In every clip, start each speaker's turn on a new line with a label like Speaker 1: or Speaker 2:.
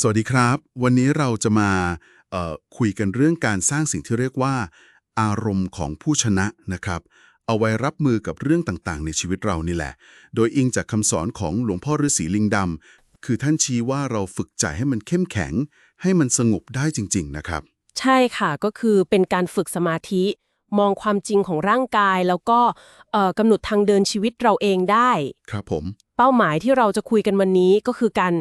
Speaker 1: สวัสดีครับ วันนี้เราจะมาเอ่อคุยกันเรื่องการสร้างสิ่งที่เรียกว่า อารมณ์ของผู้ชนะนะครับ เอาไว้รับมือกับเรื่องต่างๆ ในชีวิตเรานี่แหละ โดยอิงจากคำสอนของหลวงพ่อฤาษีลิงดำคือท่านชี้ว่าเราฝึกใจให้มันเข้มแข็ง ให้มันสงบได้จริง ๆ นะครับ
Speaker 2: ใช่ค่ะก็คือเป็นการฝึกสมาธิ มองความจริงของร่างกาย แล้วก็เอ่อกำหนดทางเดินชีวิตเราเองได้
Speaker 1: ครับผม
Speaker 2: เป้าหมายที่เราจะคุยกันวันนี้ก็คือการ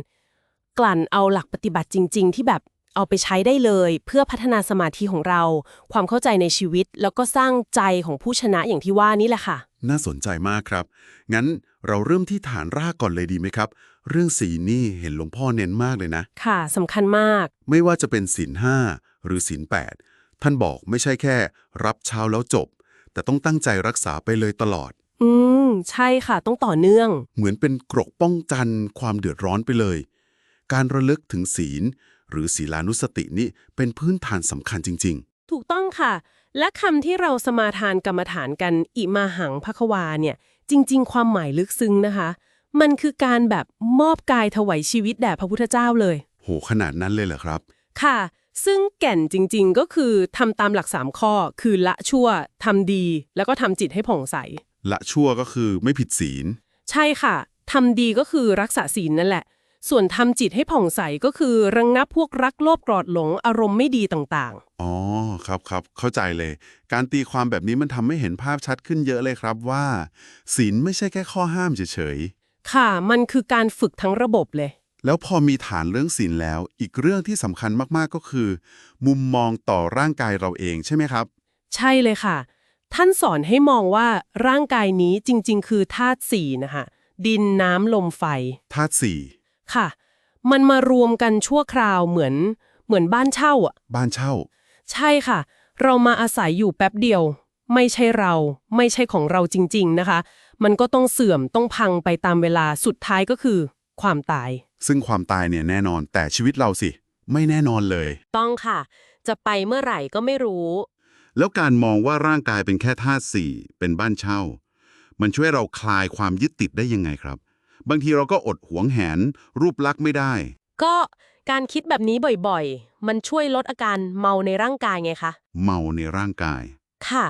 Speaker 2: กลั่นเอาหลักปฏิบัติจริง ๆ ที่แบบเอาไปใช้ได้เลย เพื่อพัฒนาสมาธิของเรา ความเข้าใจในชีวิต แล้วก็สร้างใจของผู้ชนะอย่างที่ว่านี่แหละค่ะ
Speaker 1: น่าสนใจมากครับ งั้นเราเริ่มที่ฐานรากก่อนเลยดีไหมครับ เรื่องศีลนี่เห็นหลวงพ่อเน้นมากเลยนะ
Speaker 2: ค่ะสำคัญมาก
Speaker 1: ไม่ว่าจะเป็นศีลห้าหรือศีลแปดท่านบอกไม่ใช่แค่ รับเช้าแล้วจบ แต่ต้องตั้งใจรักษาไปเลยตลอด
Speaker 2: อืม ใช่ค่ะ ต้องต่อเนื่อง
Speaker 1: เหมือนเป็นกรกป้องกันความเดือดร้อนไปเลย การระลึกถึงศีล หรือศีลานุสตินี่เป็นพื้นฐานสำคัญจริง
Speaker 2: ถูกต้องค่ะ และคำที่เราสมาทานกรรมฐานกันอิมาหังภควาเนี่ยจริง ๆ ความหมายลึกซึ้งนะคะ มันคือการแบบมอบกายถวายชีวิตแด่พระพุทธเจ้าเลย
Speaker 1: ๆโหขนาดนั้นเลยเหรอครับ
Speaker 2: ค่ะ ซึ่งแก่นจริง ๆ ก็คือทำตามหลัก 3 ข้อ คือละชั่วทำดี แล้วก็ทำจิตให้ผ่องใส
Speaker 1: ละชั่วก็คือไม่ผิดศีล
Speaker 2: ใช่ค่ะทำดีก็คือรักษาศีลนั่นแหละ ส่วนทำจิตให้ผ่องใสก็คือระงงับพวกรักโลภโกรธหลงอารมณ์ไม่ดีต่าง
Speaker 1: อ๋อครับครับเข้าใจเลย การตีความแบบนี้มันทำให้เห็นภาพชัดขึ้นเยอะเลยครับว่า ศีลไม่ใช่แค่ข้อห้ามเฉย
Speaker 2: ๆค่ะ มันคือการฝึกทั้งระบบเลย
Speaker 1: ๆ แล้วพอมีฐานเรื่องศีลแล้ว อีกเรื่องที่สำคัญมากๆก็คือ มุมมองต่อร่างกายเราเองใช่ไหมครับ
Speaker 2: ใช่เลยค่ะ ท่านสอนให้มองว่าร่างกายนี้จริงๆ คือธาตุสี่นะคะดินน้ำลมไฟ
Speaker 1: ธาตุสี่
Speaker 2: ค่ะ มันมารวมกันชั่วคราวเหมือน เหมือนบ้านเช่าอะ
Speaker 1: บ้านเช่า
Speaker 2: ใช่ค่ะ เรามาอาศัยอยู่แป๊บเดียว ไม่ใช่เรา ไม่ใช่ของเราจริง ๆนะคะ มันก็ต้องเสื่อมต้องพังไปตามเวลาสุดท้ายก็คือ ความตาย
Speaker 1: ซึ่งความตายเนี่ยแน่นอน แต่ชีวิตเราสิ ไม่แน่นอนเลย
Speaker 2: ต้องค่ะ จะไปเมื่อไหร่ก็ไม่รู้
Speaker 1: แล้วการมองว่าร่างกายเป็นแค่ธาตุสี่เป็นบ้านเช่า มันช่วยเราคลายความยึดติดได้ยังไงครับ บางทีเราก็อดหวงแหน รูปลักษณ์ไม่ได้
Speaker 2: ก็การคิดแบบนี้บ่อยๆ มันช่วยลดอาการเมาในร่างกายไงคะ
Speaker 1: เมาในร่างกาย
Speaker 2: ค่ะ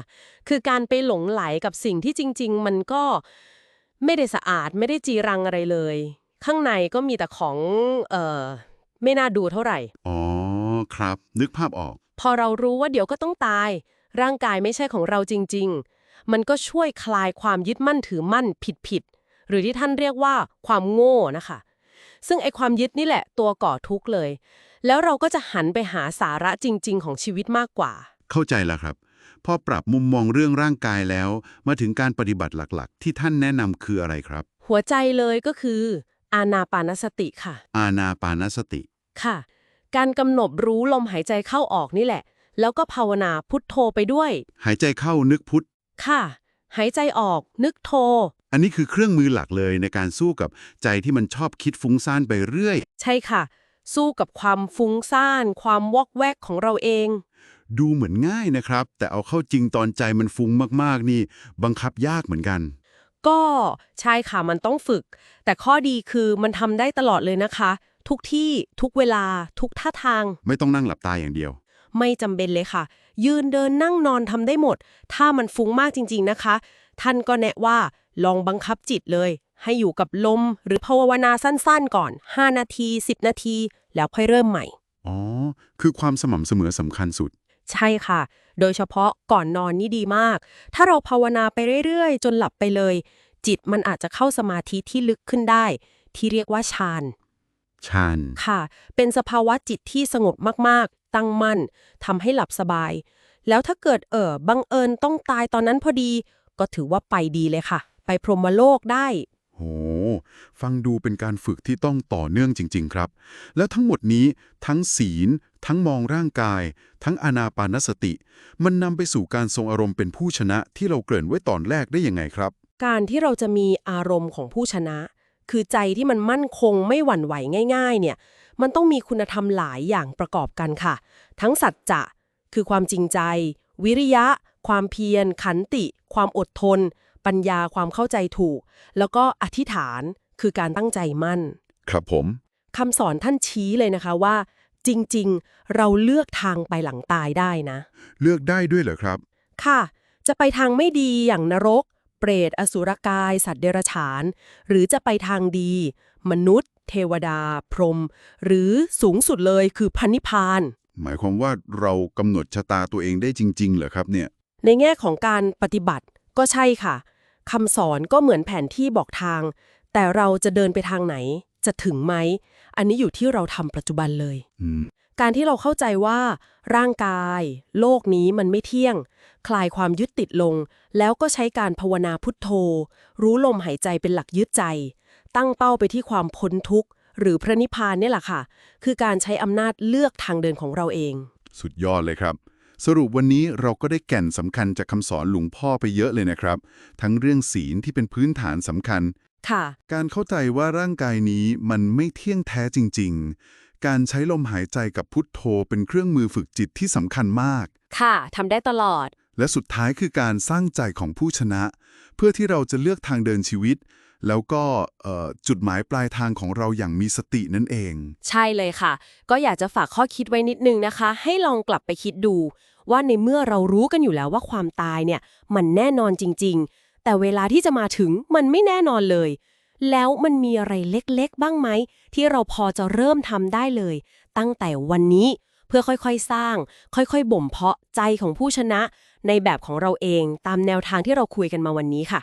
Speaker 2: คือการไปหลงไหลกับสิ่งที่จริง ๆ มันก็ไม่ได้สะอาดไม่ได้จีรังอะไรเลย ข้างในก็มีแต่ของ เอ่อ ไม่น่าดูเท่าไหร่
Speaker 1: อ๋อ ครับ นึกภาพออก
Speaker 2: พอเรารู้ว่าเดี๋ยวก็ต้องตาย ร่างกายไม่ใช่ของเราจริง ๆ มันก็ช่วยคลายความยึดมั่นถือมั่นผิดๆ หรือที่ท่านเรียกว่าความโง่นะคะ ซึ่งไอความยึดนี่แหละตัวก่อทุกข์เลย แล้วเราก็จะหันไปหาสาระจริง ๆ ของชีวิตมากกว่า
Speaker 1: เข้าใจแล้วครับ พอปรับมุมมองเรื่องร่างกายแล้ว มาถึงการปฏิบัติหลักๆ ที่ท่านแนะนำคืออะไรครับ
Speaker 2: หัวใจเลยก็คือ อานาปานสติค่ะ
Speaker 1: อาณาปานสติ
Speaker 2: ค่ะ การกำหนดรู้ลมหายใจเข้าออกนี่แหละ แล้วก็ภาวนาพุทโธไปด้วย
Speaker 1: หายใจเข้านึกพุทธ
Speaker 2: ค่ะ หายใจออกนึกโท
Speaker 1: อันนี้คือเครื่องมือหลักเลยในการสู้กับใจที่มันชอบคิดฟุ้งซ่านไปเรื่อย
Speaker 2: ใช่ค่ะ สู้กับความฟุ้งซ่าน ความวอกแวกของเราเอง
Speaker 1: ดูเหมือนง่ายนะครับ แต่เอาเข้าจริงตอนใจมันฟุ้งมากๆ นี่ บังคับยากเหมือนกัน
Speaker 2: ก็ใช่ค่ะมันต้องฝึก แต่ข้อดีคือมันทำได้ตลอดเลยนะคะ ทุกที่ทุกเวลาทุกท่าทาง
Speaker 1: ไม่ต้องนั่งหลับตาอย่างเดียว
Speaker 2: ไม่จำเป็นเลยค่ะ ยืนเดินนั่งนอนทำได้หมด ถ้ามันฟุ้งมากจริง ๆนะคะ ท่านก็แนะว่าลองบังคับจิตเลย ให้อยู่กับลมหรือภาวนาสั้นๆก่อน 5 นาที 10 นาที แล้วค่อยเริ่มใหม่
Speaker 1: อ๋อ คือความสม่ำเสมอสำคัญสุด
Speaker 2: ใช่ค่ะ โดยเฉพาะก่อนนอนนี่ดีมาก ถ้าเราภาวนาไปเรื่อยๆ จนหลับไปเลย จิตมันอาจจะเข้าสมาธิที่ลึกขึ้นได้ ที่เรียกว่าฌาน
Speaker 1: ชาน
Speaker 2: ค่ะ เป็นสภาวะจิตที่สงบมากๆ ตั้งมั่นทำให้หลับสบาย แล้วถ้าเกิดเออบังเอิญต้องตายตอนนั้นพอดี ก็ถือว่าไปดีเลยค่ะ ไปพรหมโลกได้
Speaker 1: โห ฟังดูเป็นการฝึกที่ต้องต่อเนื่องจริง ๆ ครับ แล้วทั้งหมดนี้ทั้งศีล ทั้งมองร่างกาย ทั้งอานาปานสติ มันนำไปสู่การทรงอารมณ์เป็นผู้ชนะที่เราเกริ่นไว้ตอนแรกได้ยังไงครับ
Speaker 2: การที่เราจะมีอารมณ์ของผู้ชนะ คือใจที่มันมั่นคงไม่หวั่นไหวง่าย ๆ เนี่ย มันต้องมีคุณธรรมหลายอย่างประกอบกันค่ะ ทั้งสัจจะคือความจริงใจ วิริยะ ความเพียร ขันติ ความอดทน ปัญญาความเข้าใจถูก แล้วก็อธิษฐานคือการตั้งใจมั่น
Speaker 1: ครับผม
Speaker 2: คำสอนท่านชี้เลยนะคะว่า จริงๆ เราเลือกทางไปหลังตายได้นะ
Speaker 1: เลือกได้ด้วยเหรอครับ
Speaker 2: ค่ะ จะไปทางไม่ดีอย่างนรก เปรตอสุรกาย สัตว์เดรัจฉาน หรือจะไปทางดี มนุษย์ เทวดา พรหมหรือสูงสุดเลยคือพันนิพพาน
Speaker 1: หมายความว่าเรากำหนดชะตาตัวเองได้จริง ๆ เหรอครับเนี่ย
Speaker 2: ในแง่ของการปฏิบัติก็ใช่ค่ะคำสอนก็เหมือนแผนที่บอกทาง แต่เราจะเดินไปทางไหน จะถึงไหม อันนี้อยู่ที่เราทำปัจจุบันเลย
Speaker 1: อืม
Speaker 2: การที่เราเข้าใจว่า ร่างกาย โลกนี้มันไม่เที่ยง คลายความยึดติดลง แล้วก็ใช้การภาวนาพุทโธ รู้ลมหายใจเป็นหลักยึดใจ ตั้งเป้าไปที่ความพ้นทุกข์ หรือพระนิพพานเนี่ยแหละค่ะ คือการใช้อำนาจเลือกทางเดินของเราเอง
Speaker 1: สุดยอดเลยครับ สรุปวันนี้เราก็ได้แก่นสำคัญจากคำสอนหลวงพ่อไปเยอะเลยนะครับ ทั้งเรื่องศีลที่เป็นพื้นฐานสำคัญ
Speaker 2: ค่ะ
Speaker 1: การเข้าใจว่าร่างกายนี้มันไม่เที่ยงแท้จริง ๆ การใช้ลมหายใจกับพุทโธเป็นเครื่องมือฝึกจิตที่สำคัญมาก
Speaker 2: ค่ะทำได้ตลอด
Speaker 1: และสุดท้ายคือการสร้างใจของผู้ชนะ เพื่อที่เราจะเลือกทางเดินชีวิต แล้วก็จุดหมายปลายทางของเราอย่างมีสตินั่นเอง
Speaker 2: ใช่เลยค่ะ ก็อยากจะฝากข้อคิดไว้นิดนึงนะคะ ให้ลองกลับไปคิดดู ว่าในเมื่อเรารู้กันอยู่แล้วว่าความตายเนี่ย มันแน่นอนจริง ๆ แต่เวลาที่จะมาถึงมันไม่แน่นอนเลย แล้วมันมีอะไรเล็กๆ บ้างไหม ที่เราพอจะเริ่มทำได้เลย ตั้งแต่วันนี้เพื่อค่อยๆ สร้าง ค่อยๆ บ่มเพาะใจของผู้ชนะ ในแบบของเราเองตามแนวทางที่เราคุยกันมาวันนี้ค่ะ